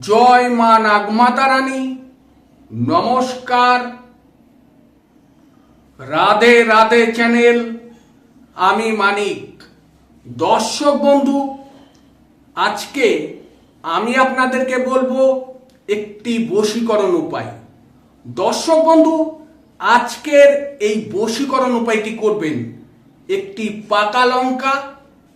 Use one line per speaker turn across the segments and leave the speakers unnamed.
জয় মা নাগমাতা রানী নমস্কার। রাধে রাধে চ্যানেল, আমি মানিক। দর্শক বন্ধু, আজকে আমি আপনাদেরকে বলব একটি বশীকরণ উপায়। দর্শক বন্ধু, আজকের এই বশীকরণ উপায়টি করবেন একটি পাকা লঙ্কা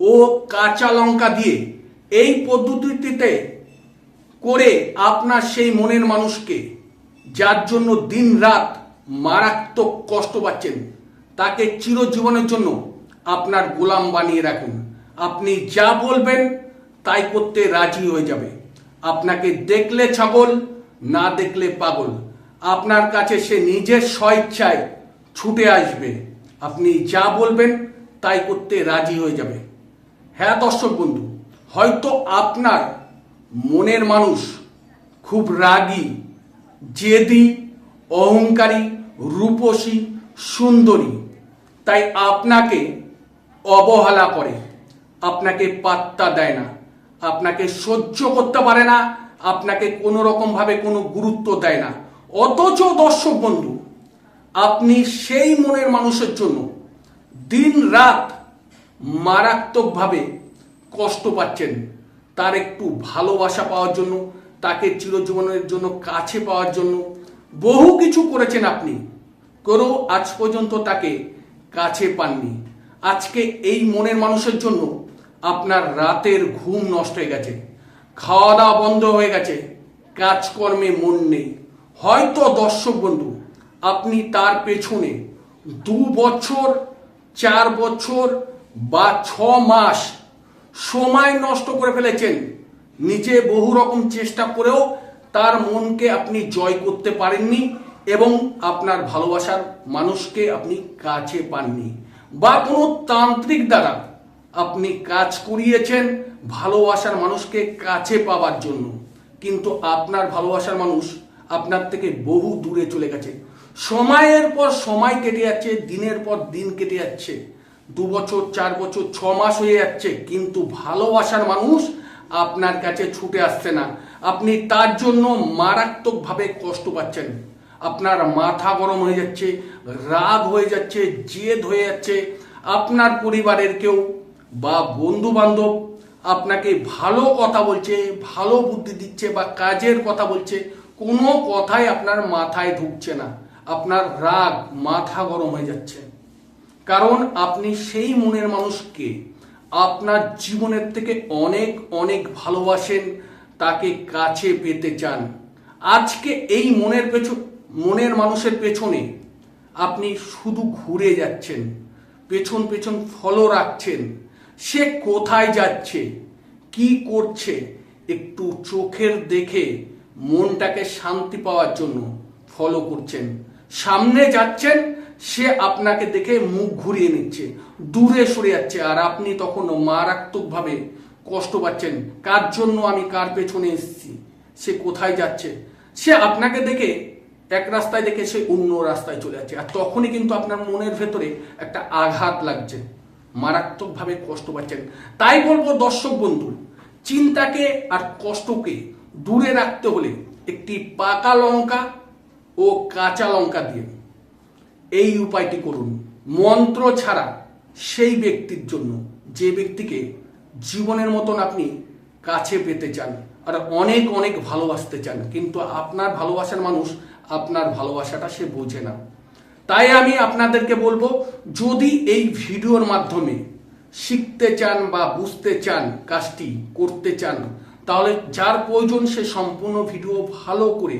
ও কাঁচা লঙ্কা দিয়ে। এই পদ্ধতিটিতে করে আপনার সেই মনের মানুষকে, যার জন্য দিন রাত মারাত্মক কষ্ট পাচ্ছেন, তাকে চিরজীবনের জন্য আপনার গোলাম বানিয়ে রাখুন। আপনি যা বলবেন, তাই করতে রাজি হয়ে যাবে। আপনাকে দেখলে ছাগল, না দেখলে পাগল। আপনার কাছে সে নিজের স্বইচ্ছায় ছুটে আসবে। আপনি যা বলবেন, তাই করতে রাজি হয়ে যাবে। হ্যাঁ দর্শক বন্ধু, হয়তো আপনার মনের মানুষ, খুব রাগী, জেদি, অহংকারী, রূপসী, সুন্দরী। তাই আপনাকে অবহেলা করে, আপনাকে পাত্তা দেয় না, আপনাকে সহ্য করতে পারে না, আপনাকে কোনো রকমভাবে কোনো গুরুত্ব দেয় না। অথচ দর্শক বন্ধু, আপনি সেই মনের মানুষের জন্য দিন রাত মারাত্মকভাবে কষ্ট পাচ্ছেন। তার একটু ভালোবাসা পাওয়ার জন্য, তাকে চিরজীবনের জন্য কাছে পাওয়ার জন্য বহু কিছু করেছেন আপনি। করেও আজ পর্যন্ত তাকে কাছে পাননি। আজকে এই মনের মানুষের জন্য আপনার রাতের ঘুম নষ্ট হয়ে গেছে। খাওয়া দাওয়া বন্ধ হয়ে গেছে। কাজকর্মে মন নেই। হয়তো দর্শক বন্ধু, আপনি তার পেছনে দু বছর, চার বছর বা ছ মাস সময় নষ্ট করে ফেলেছেন। নিজে বহু রকম চেষ্টা করেও তার মনকে আপনি জয় করতে পারেননি এবং আপনার ভালোবাসার মানুষকে আপনি কাছে পাননি বা কোনো তান্ত্রিক দ্বারা আপনি কাজ করিয়েছেন ভালোবাসার মানুষকে কাছে পাওয়ার জন্য। কিন্তু আপনার ভালোবাসার মানুষ আপনার থেকে বহু দূরে চলে গেছে। সময়ের পর সময় কেটে যাচ্ছে, দিনের পর দিন কেটে যাচ্ছে। দু বছর, চার বছর, ছ মাস হয়ে যাচ্ছে, কিন্তু ভালোবাসার মানুষ আপনার কাছে ছুটে আসছে না। আপনি তার জন্য মারাত্মকভাবে কষ্ট পাচ্ছেন। আপনার মাথা গরম হয়ে যাচ্ছে, রাগ হয়ে যাচ্ছে, জেদ হয়ে যাচ্ছে। আপনার পরিবারের কেউ বা বন্ধু বান্ধব আপনাকে ভালো কথা বলছে, ভালো বুদ্ধি দিচ্ছে বা কাজের কথা বলছে, কোনো কথাই আপনার মাথায় ঢুকছে না। আপনার রাগ মাথা গরম হয়ে যাচ্ছে। কারণ আপনি সেই মনের মানুষকে আপনার জীবনের থেকে অনেক অনেক ভালোবাসেন, তাকে কাছে পেতে চান। আজকে এই মনের পেছন, মনের মানুষের পেছনে আপনি শুধু ঘুরে যাচ্ছেন, পেছন পেছন ফলো রাখছেন। সে কোথায় যাচ্ছে, কি করছে, একটু চোখের দেখে মনটাকে শান্তি পাওয়ার জন্য ফলো করছেন। সামনে যাচ্ছেন সে আপনাকে দেখে মুখ ঘুরিয়ে নিচ্ছে, দূরে সরে যাচ্ছে, আর আপনি তখন মারাত্মকভাবে কষ্ট পাচ্ছেন। কার জন্য আমি কার পেছনে এসেছি? সে কোথায় যাচ্ছে? সে আপনাকে দেখে এক রাস্তায় দেখে সে অন্য রাস্তায় চলে যাচ্ছে, আর তখনই কিন্তু আপনার মনের ভেতরে একটা আঘাত লাগছে। মারাত্মকভাবে কষ্ট পাচ্ছেন। তাই বলব দর্শক বন্ধু, চিন্তাকে আর কষ্টকে দূরে রাখতে হলে একটি পাকা লঙ্কা ও কাঁচা লঙ্কা দিয়ে। এই উপায়টি করুন। মন্ত্র ছাড়া সেই ব্যক্তির জন্য যে ব্যক্তিকে জীবনের মতন আপনি কাছে পেতে চান, আর অনেক অনেক ভালোবাসতে চান, কিন্তু আপনার ভালোবাসার মানুষ আপনার ভালোবাসাটা সে বোঝে না। তাই আমি আপনাদেরকে বলব, যদি এই ভিডিওর মাধ্যমে শিখতে চান বা বুঝতে চান, কাজটি করতে চান, তাহলে যার প্রয়োজন সে সম্পূর্ণ ভিডিও ভালো করে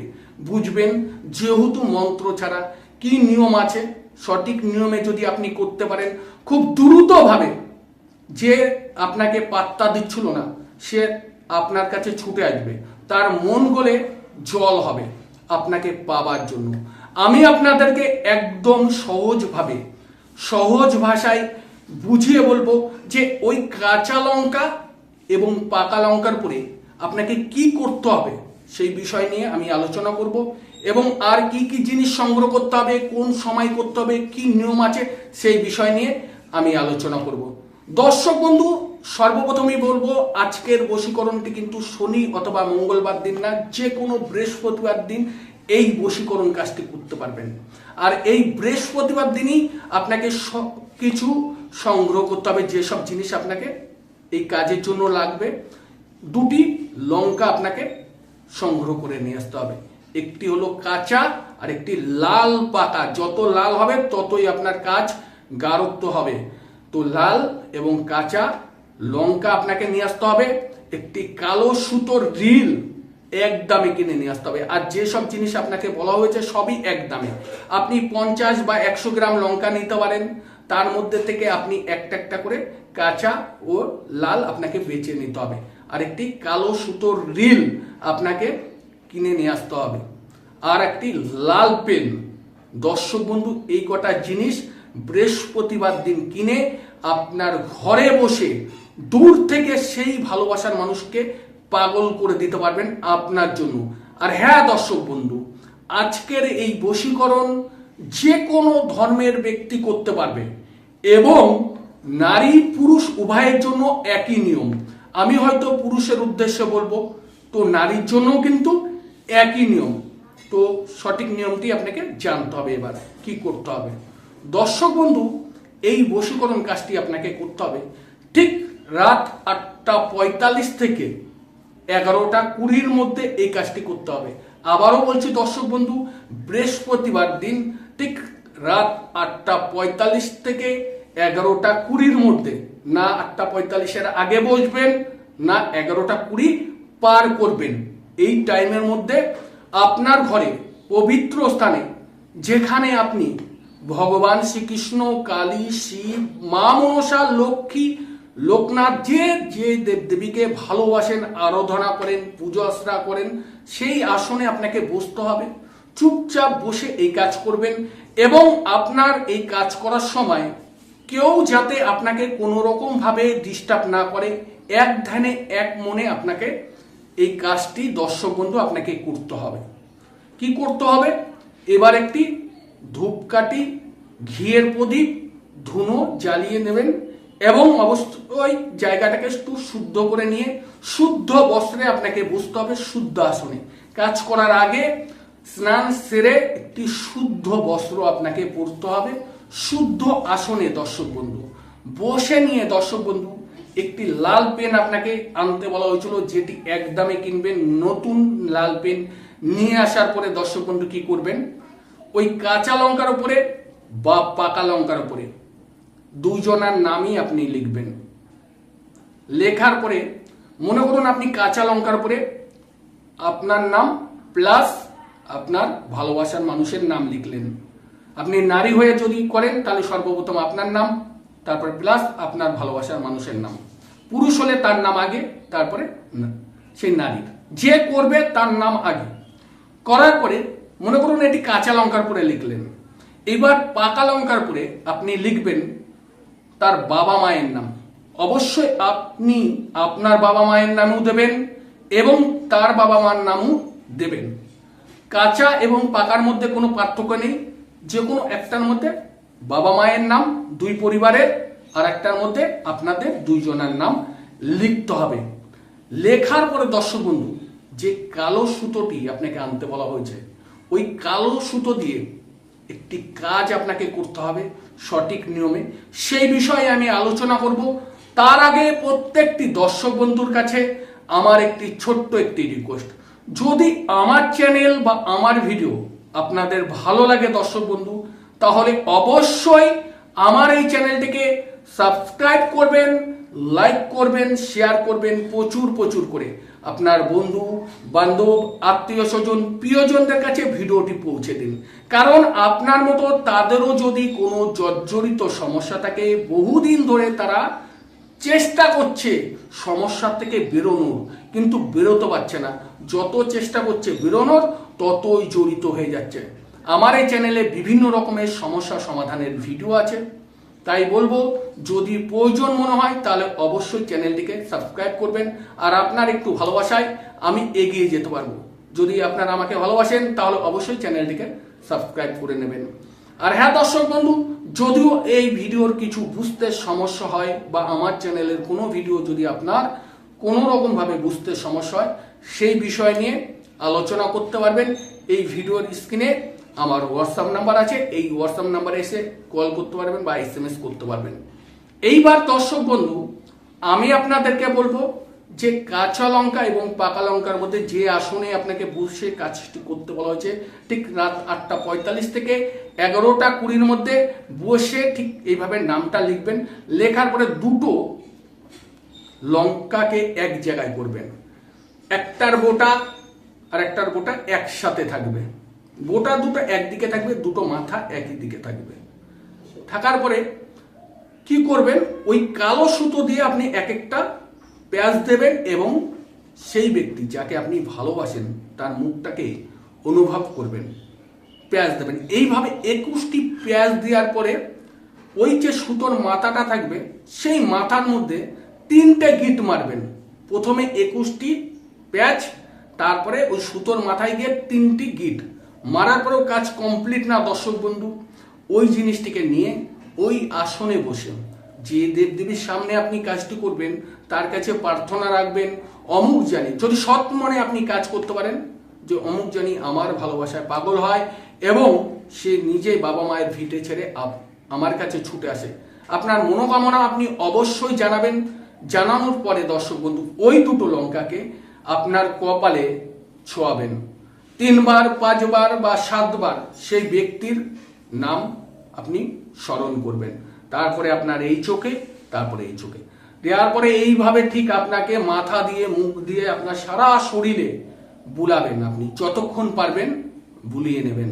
বুঝবেন। যেহেতু মন্ত্র ছাড়া কি নিয়ম আছে? সঠিক নিয়মে যদি আপনি করতে পারেন, খুব দ্রুতভাবে যে আপনাকে পাত্তা দিচ্ছিল না, সে আপনার কাছে ছুটে আসবে। তার মন গলে জল হবে আপনাকে পাবার জন্য। আমি আপনাদেরকে একদম সহজভাবে, সহজ ভাষায় বুঝিয়ে বলব যে ওই কাঁচা লঙ্কা এবং পাকা লঙ্কার পরে আপনাকে কি করতে হবে, সেই বিষয় নিয়ে আমি আলোচনা করব। এবং আর কি কি জিনিস সংগ্রহ করতে হবে, কোন সময় করতে হবে, কি নিয়ম আছে, সেই বিষয় নিয়ে আমি আলোচনা করব। দর্শক বন্ধু, সর্বপ্রথমই বলব, আজকের বশীকরণটি কিন্তু শনি অথবা মঙ্গলবার দিন না যে কোনো বৃহস্পতিবার দিন এই বশীকরণ কাজটি করতে পারবেন। আর এই বৃহস্পতিবার দিনই আপনাকে কিছু সংগ্রহ করতে হবে, যেসব জিনিস আপনাকে এই কাজের জন্য লাগবে, দুটি লঙ্কা আপনাকে সংগ্রহ করে নিয়ে আসতে হবে। একটি হলো কাঁচা আর একটি লাল পাতা। যত লাল হবে, ততই আপনার কাজ গাঢ়ত্ব হবে। তো লাল এবং কাঁচা লঙ্কা আপনাকে নিয়ে আসতে হবে। একটি কালো সুতোর রিল এক দামে কিনে নিয়ে আসতে হবে। আর যেসব জিনিস আপনাকে বলা হয়েছে, সবই এক দামে। আপনি পঞ্চাশ বা একশো গ্রাম লঙ্কা নিতে পারেন। তার মধ্যে থেকে আপনি একটা একটা করে কাঁচা ও লাল আপনাকে বেছে নিতে হবে। আর একটি কালো সুতোর রিল আপনাকে কিনে নিয়ে আসতে হবে। আর একটি লাল পেন। দর্শক বন্ধু, এই কটা জিনিস বৃহস্পতিবার দিন কিনে আপনার ঘরে বসে দূর থেকে সেই ভালোবাসার মানুষকে পাগল করে দিতে পারবেন আপনার জন্য। আর হ্যাঁ দর্শক বন্ধু, আজকের এই বশীকরণ যে কোনো ধর্মের ব্যক্তি করতে পারবে এবং নারী পুরুষ উভয়ের জন্য একই নিয়ম। আমি হয়তো পুরুষের উদ্দেশ্যে বলব, তো নারীর জন্যও কিন্তু একই নিয়ম। তো সঠিক নিয়মটি আপনাকে জানতে হবে এবার, কি করতে হবে। দর্শক বন্ধু, এই বশীকরণ কাজটি আপনাকে করতে হবে ঠিক রাত আটটা পঁয়তাল্লিশ থেকে এগারোটা কুড়ির মধ্যে এই কাজটি করতে হবে। আবারও বলছি দর্শক বন্ধু, বৃহস্পতিবার দিন ঠিক রাত আটটা পঁয়তাল্লিশ থেকে এগারোটা কুড়ির মধ্যে। না আটটা পঁয়তাল্লিশের আগে বসবেন, না এগারোটা কুড়ি পার করবেন। এই টাইমের মধ্যে আপনার ঘরে পবিত্র স্থানে যেখানে আপনি ভগবান শ্রীকৃষ্ণ, কালী, শিব, মা, মনসা, লক্ষ্মী, লোকনাথ, যে যে দেবদেবীকে ভালোবাসেন, আরাধনা করেন, পুজো আশ্রা করেন, সেই আসনে আপনাকে বসতে হবে। চুপচাপ বসে এই কাজ করবেন এবং আপনার এই কাজ করার সময় কেউ যাতে আপনাকে কোনো রকম ভাবে ডিস্টার্ব না করে এক ধ্যানে এক মনে আপনাকে এই কাজটি দর্শক বন্ধু আপনাকে করতে হবে। কি করতে হবে? এবার একটি ধূপকাঠি, ঘিয়ের প্রদীপ, ধুনো জ্বালিয়ে নেবেন এবং অবশ্যই জায়গাটাকে একটু শুদ্ধ করে নিয়ে, শুদ্ধ বস্ত্রে আপনাকে বসতে হবে শুদ্ধ আসনে কাজ করার আগে স্নান সেরে একটি শুদ্ধ বস্ত্র আপনাকে পরতে হবে। শুদ্ধ আসনে দর্শক বন্ধু। বসে নিয়ে দর্শক বন্ধু একটি লাল পেন আপনাকে আনতে বলা হয়েছিল, যেটি একদমে কিনবেন, নতুন লাল পেন নিয়ে আসার পরে দর্শক বন্ধু কি করবেন? ওই কাঁচা লঙ্কার উপরে বা পাকা লঙ্কার উপরে দুজনার নামই আপনি লিখবেন। লেখার পরে মনে করুন আপনি কাঁচা লঙ্কার উপরে আপনার নাম প্লাস আপনার ভালোবাসার মানুষের নাম লিখলেন। আপনি নারী হয়ে যদি করেন, তাহলে সর্বপ্রথম আপনার নাম, তারপর প্লাস আপনার ভালোবাসার মানুষের নাম। পুরুষ হলে তার নাম আগে, তারপরে সেই নারীর যে করবে তার নাম আগে। করার পরে, মনে করুন এটি কাঁচা লঙ্কার পরে লিখলেন। এবার পাকা লঙ্কার পরে আপনি লিখবেন তার বাবা মায়ের নাম। অবশ্যই আপনি আপনার বাবা মায়ের নামও দেবেন এবং তার বাবা মার নামও দেবেন। কাঁচা এবং পাকার মধ্যে কোনো পার্থক্য নেই। যে কোনো একটার মধ্যে বাবা মায়ের নাম, দুই পরিবারের আর একটার মধ্যে আপনাদের দুইজনের নাম লিখতে হবে। লেখার পরে দর্শক বন্ধু, যে কালো সুতোটি আপনাকে আনতে বলা হয়েছে, ওই কালো সুতো দিয়ে একটি কাজ আপনাকে করতে হবে সঠিক নিয়মে। সেই বিষয়ে আমি আলোচনা করব। তার আগে প্রত্যেকটি দর্শক বন্ধুর কাছে আমার একটি ছোট্ট একটি রিকোয়েস্ট যদি আমার চ্যানেল বা আমার ভিডিও আপনাদের ভালো লাগে দর্শক বন্ধু, তাহলে অবশ্যই আমার এই চ্যানেলটিকে সাবস্ক্রাইব করবেন, লাইক করবেন, শেয়ার করবেন প্রচুর প্রচুর করে। আপনার বন্ধু, বান্ধব, আত্মীয় স্বজন, প্রিয়জনদের কাছে ভিডিওটি পৌঁছে দিন। কারণ আপনার মতো তাদেরও যদি কোনো জর্জরিত সমস্যা থাকে, বহুদিন ধরে তারা চেষ্টা করছে সমস্যা থেকে বেরোনোর। কিন্তু বেরোতে পারছে না। যত চেষ্টা করছে বেরোনোর, ততই জড়িত হয়ে যাচ্ছে। আমার এই চ্যানেলে বিভিন্ন রকমের সমস্যা সমাধানের ভিডিও আছে। তাই বলব, যদি প্রয়োজন মনে হয়, তাহলে অবশ্যই চ্যানেলটিকে সাবস্ক্রাইব করবেন। আর আপনার একটু ভালোবাসায় আমি এগিয়ে যেতে পারব। যদি আপনারা আমাকে ভালোবাসেন, তাহলে অবশ্যই চ্যানেলটিকে সাবস্ক্রাইব করে নেবেন। আর হ্যাঁ দর্শক বন্ধু, যদিও এই ভিডিওর কিছু বুঝতে সমস্যা হয় বা আমার চ্যানেলের কোনো ভিডিও যদি আপনার কোনো রকম ভাবে বুঝতে সমস্যা হয়, সেই বিষয় নিয়ে আলোচনা করতে পারবেন। এই ভিডিওর স্ক্রিনে আমার হোয়াটসঅ্যাপ নাম্বার আছে, এই হোয়াটসঅ্যাপ নাম্বারে এসে কল করতে পারবেন বা এস এম এস করতে পারবেন। এইবার দর্শক বন্ধু, আমি আপনাদেরকে বলব যে কাঁচা লঙ্কা এবং পাকা লঙ্কার মধ্যে যে আসনে আপনাকে বসে কাজটি করতে বলা হয়েছে, ঠিক রাত আটটা পঁয়তাল্লিশ থেকে এগারোটা কুড়ির মধ্যে বসে ঠিক এইভাবে নামটা লিখবেন। লেখার পরে দুটো লঙ্কাকে এক জায়গায় করবেন। একটার বোটা আর একটার বোটা একসাথে থাকবে। বোটা দুটো একদিকে থাকবে, দুটো মাথা একই দিকে থাকবে। থাকার পরে কি করবেন? ওই কালো সুতো দিয়ে আপনি এক একটা পেঁয়াজ দেবেন এবং সেই ব্যক্তি যাকে আপনি ভালোবাসেন, তার মুখটাকে অনুভব করবেন পেঁয়াজ দেবেন। এইভাবে একুশটি পেঁয়াজ দেওয়ার পরে ওই যে সুতোর মাথাটা থাকবে, সেই মাথার মধ্যে তিনটে গিট মারবেন। প্রথমে একুশটি পেঁয়াজ তারপরে ওই সুতোর মাথায় গিয়ে তিনটি গিট। মারার পরেও কাজ কমপ্লিট না, দর্শক বন্ধু। ওই জিনিসটিকে নিয়ে, ওই আসনে বসে। যে দেবদেবীর সামনে আপনি কাজটি করবেন, তার কাছে প্রার্থনা রাখবেন, অমুক জানি, যদি সৎ মনে আপনি কাজ করতে পারেন, যে অমুক জানি আমার ভালোবাসায় পাগল হয় এবং সে নিজে বাবা মায়ের ভিটে ছেড়ে আমার কাছে ছুটে আসে। আপনার মনোকামনা আপনি অবশ্যই জানাবেন। জানানোর পরে দর্শক বন্ধু, ওই দুটো লঙ্কাকে আপনার কপালে ছোঁয়াবেন। তিনবার, পাঁচবার বা সাতবার সেই ব্যক্তির নাম আপনি স্মরণ করবেন। তারপরে আপনার এই চোখে, তারপরে এই চোখে। দেওয়ার পরে এইভাবে ঠিক আপনাকে মাথা দিয়ে, মুখ দিয়ে আপনার সারা শরীরে বুলাবেন আপনি। যতক্ষণ পারবেন বুলিয়ে নেবেন।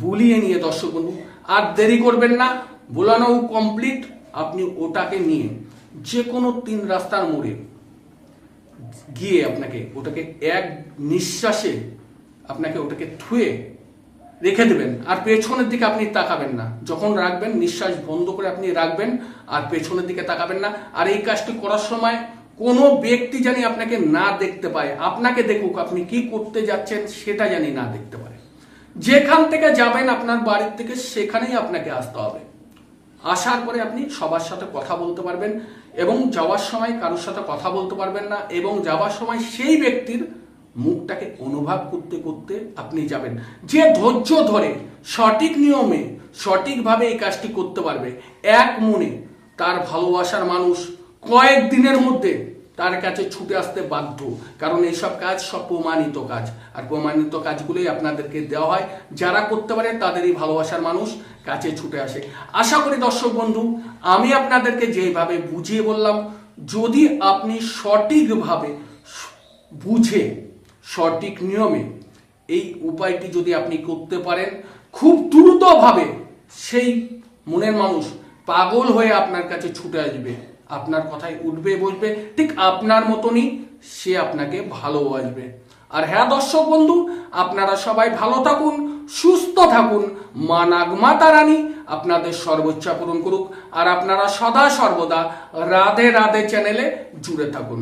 বুলিয়ে নিয়ে দর্শক বন্ধু, আর দেরি করবেন না, বোলানো কমপ্লিট আপনি ওটাকে নিয়ে যে কোনো তিন রাস্তার মোড়ে গিয়ে আপনাকে ওটাকে এক নিঃশ্বাসে আপনাকে ওটাকে থুয়ে রেখে দেবেন। আর পেছনের দিকে আপনি তাকাবেন না। যখন রাখবেন, নিঃশ্বাস বন্ধ করে আপনি রাখবেন আর পেছনের দিকে তাকাবেন না। আর এই কাজটি করার সময় কোনো ব্যক্তি জানি আপনাকে না দেখতে পায়। আপনাকে দেখুক আপনি কি করতে যাচ্ছেন, সেটা জানি না দেখতে পারে। যেখান থেকে যাবেন আপনার বাড়ির থেকে সেখানেই আপনাকে আসতে হবে। আসার পরে আপনি সবার সাথে কথা বলতে পারবেন এবং যাওয়ার সময় কারোর সাথে কথা বলতে পারবেন না এবং যাওয়ার সময় সেই ব্যক্তির মুখটাকে অনুভব করতে করতে আপনি যাবেন। যে ধৈর্য ধরে সঠিক নিয়মে সঠিকভাবে এই কাজটি করতে পারবে, এক মনে তার ভালোবাসার মানুষ কয়েক দিনের মধ্যে তার কাছে ছুটে আসতে বাধ্য। কারণ এইসব কাজ সব প্রমাণিত কাজ। আর প্রমাণিত কাজগুলোই আপনাদেরকে দেওয়া হয়। যারা করতে পারে তাদেরই ভালোবাসার মানুষ কাছে ছুটে আসে। আশা করি দর্শক বন্ধু, আমি আপনাদেরকে যেভাবে বুঝিয়ে বললাম, যদি আপনি সঠিকভাবে বুঝে সঠিক নিয়মে এই উপায়টি যদি আপনি করতে পারেন, খুব দ্রুতভাবে সেই মনের মানুষ পাগল হয়ে আপনার কাছে ছুটে আসবে। আপনার কথায় উঠবে বসবে ঠিক আপনার মতনই সে আপনাকে ভালোবাসবে আর হ্যাঁ দর্শক বন্ধু, আপনারা সবাই ভালো থাকুন, সুস্থ থাকুন, মা নাগমাতা রানী আপনাদের সর্বোচ্চ পূরণ করুক। আর আপনারা সদা সর্বদা রাধে রাধে চ্যানেলে জুড়ে থাকুন।